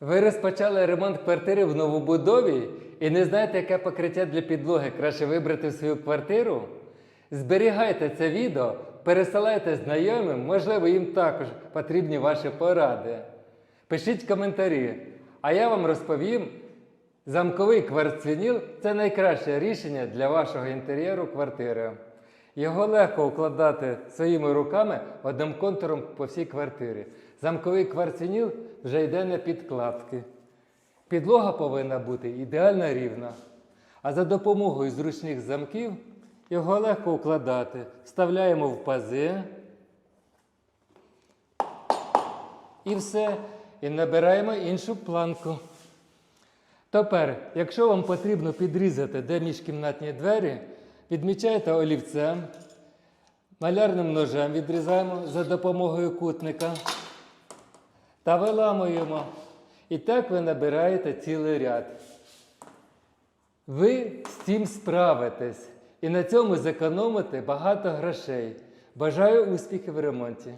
Ви розпочали ремонт квартири в новобудові і не знаєте, яке покриття для підлоги краще вибрати в свою квартиру? Зберігайте це відео, пересилайте знайомим, можливо, їм також потрібні ваші поради. Пишіть коментарі, а я вам розповім, замковий кварцвініл це найкраще рішення для вашого інтер'єру квартири. Його легко укладати своїми руками одним контуром по всій квартирі. Замковий кварцвініл вже йде на підкладки. Підлога повинна бути ідеально рівна. А за допомогою зручних замків його легко укладати. Вставляємо в пази. І все. І набираємо іншу планку. Тепер, якщо вам потрібно підрізати де міжкімнатні двері, відмічаєте олівцем, малярним ножем відрізаємо за допомогою кутника та виламуємо. І так ви набираєте цілий ряд. Ви з цим справитесь і на цьому зекономите багато грошей. Бажаю успіхів в ремонті!